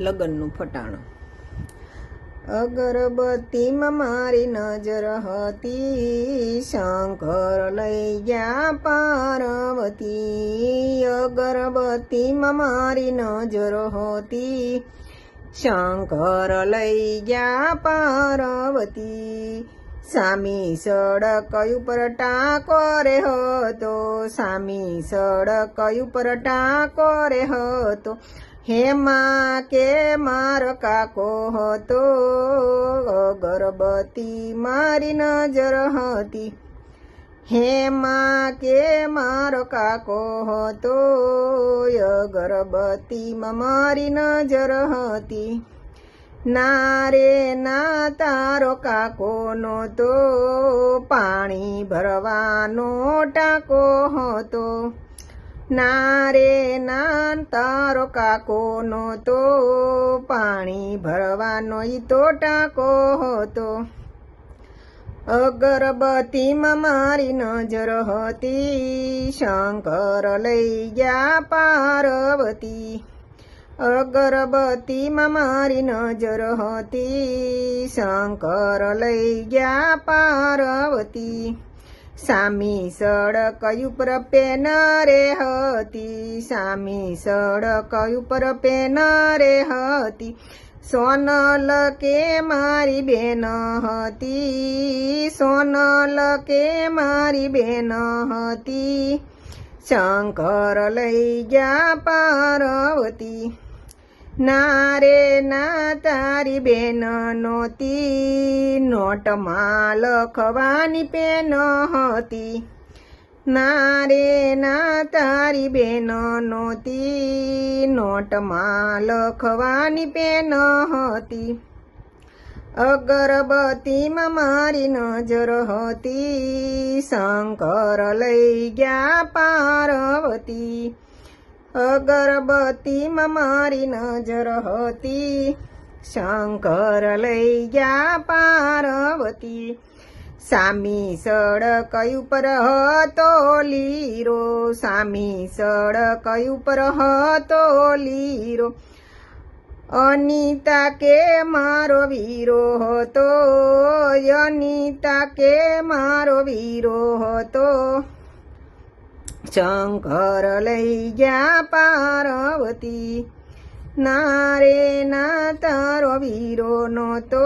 લગ્નનું ફટાણું. અગરબત્તીમાં મારી નજર હતી, શંકર લઈ ગયા પાર્વતી. અગરબત્તીમાં મારી નજર હતી, શંકર લઈ ગયા પાર્વતી. સામી સડક ઉપર ટાંકો રે હતો, સામી સડક ઉપર ટાંકો રે હતો. હેમાં કે મારો કાકો હતો? અગરબત્તી મારી નજર હતી. હેમાં કે મારો કાકો હતો? અગરબત્તીમાં મારી નજર હતી. ના રે, ના તારો કાકો તો પાણી ભરવાનો ટાંકો હતો. ના રે નાન તારો કાકો તો પાણી ભરવાનો ઈ તો ટાંકો હતો. અગરબત્તીમાં મારી નજર હતી, શંકર લઈ ગયા પાર્વતી. અગરબત્તીમાં મારી નજર હતી, શંકર લઈ ગયા પાર્વતી. સામી સડક ઉપર રે હતી, સામી સડક ઉપર પેન રે હતી. સોનલ કે મારી બેન હતી, સોનલ કે મારી બેન હતી. શંકર લઈ ગયા પાર્વતી ના રે, ના તારી બેન નહોતી. નોટમાં લખવાની પેન હતી. ના રે, ના તારી બેન નહોતી. નોટમાં લખવાની પેન હતી. અગરબત્તીમાં મારી નજર હતી. શંકર લઈ ગયા પાર્વતી. અગરબત્તીમાં મારી નજર હતી. શંકર લઈ ગયા પાર્વતી. સામી સડક ઉપર હતો લીરો. સામી સડક ઉપર હતો લીરો. અનિતા કે મારો વીરો હતો. અનિતા કે મારો વીરો હતો. શંકર લઈ ગયા પાર્વતી. નારે ના તારો વીરો તો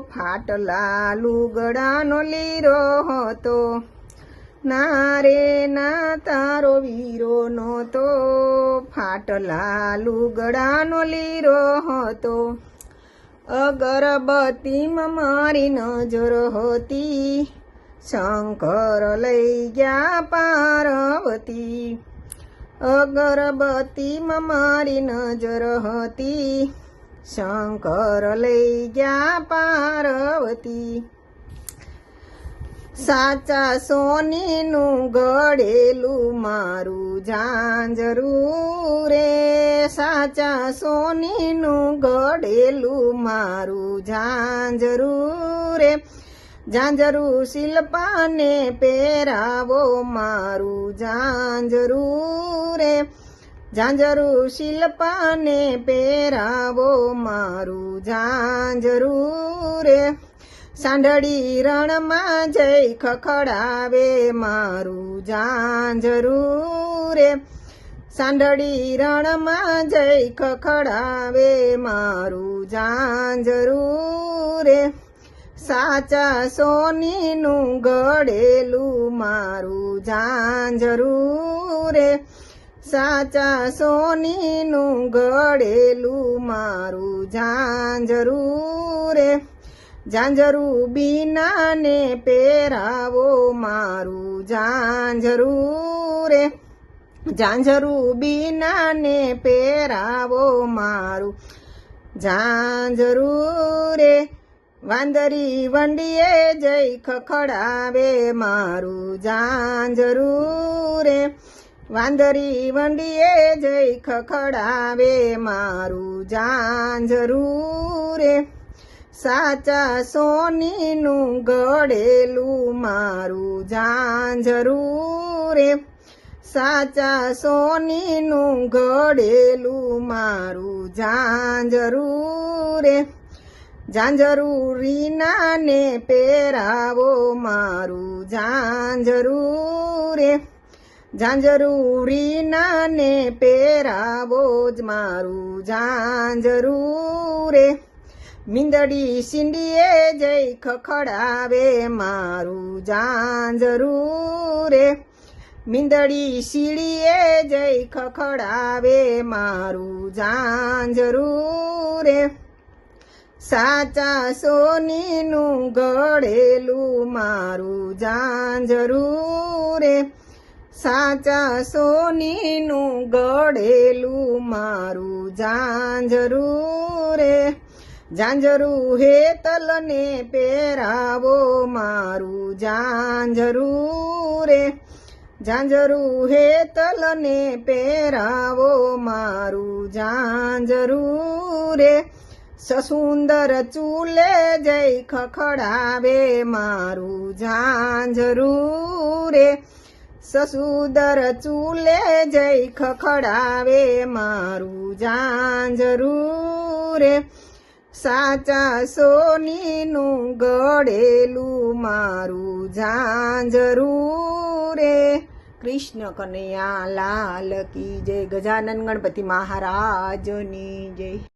ફાટલા લુગડાનો લીરો હતો. નારે ના તારો વીરો તો ફાટલા લુગડાનો લીરો હતો. અગરબત્તીમાં મારી નજર હતી. શંકર લઈ ગયા પાર્વતી. અગરબતીમાં મારી નજર હતી. શંકર લઈ ગયા પાર્વતી. સાચા સોનીનું ગળેલું મારું ઝાંઝરું રે. સાચા સોનીનું ગળેલું મારું ઝાંઝરું રે. ઝાંઝરું શિલ્પાને પહેરાવો મારું ઝાંઝરું રે. ઝાંઝરું શિલ્પાને પહેરાવો મારું ઝાંઝરું રે. સાંઢળી રણમાં જઈ ખખડાવે મારું ઝાંઝરું રે. સાંઢળી રણમાં જઈ ખખડાવે મારું ઝાંઝરું રે. સાચા સોનીનું ગળેલું મારું ઝાંઝરું રે સાચા સોનીનું ગળેલું મારું ઝાંઝરું રે ઝાંઝરું બીનાને પહેરાવો મારું ઝાંઝરું રે ઝાંઝરું બીનાને પહેરાવો મારું ઝાંઝરું રે વાંદરી વંડીએ જઈ ખખડાવે મારું ઝાંઝરું રે. વાંદરી વંડીએ જઈ ખખડાવે મારું ઝાંઝરું રે. સાચા સોનીનું ગળેલું મારું ઝાંઝરું રે. સાચા સોનીનું ગળેલું મારું ઝાંઝરું રે. ઝાંઝરું નાને પહેરાવો મારું ઝાંઝરું રે ઝાંઝરું નાને પહેરાવો જ મારું ઝાંઝરું રે મીંદડી સિંડીએ જઈ ખખડાવે મારું ઝાંઝરું રે મીંદડી સીડીએ જઈ ખખડાવે મારું ઝાંઝરું રે સાચા સોનીનું ગળેલું મારું ઝાંઝરું રે સાચા સોનીનું ગળેલું મારું ઝાંઝરું રે ઝાંઝરું હેતલને પહેરાવો મારું ઝાંઝરું રે ઝાંઝરું હેતલને પહેરાવો મારું ઝાંઝરું રે સસુંદર ચૂલે જઈ ખખડાવે, મારું ઝાંઝરું રે. સસુદર ચૂલે જઈ ખખડાવે, મારું ઝાંઝરું રે. સાચા સોનીનું ગળેલું, મારું ઝાંઝરું રે. કૃષ્ણ કનૈયા લાલ કી જય. ગજાનન ગણપતિ મહારાજની જય.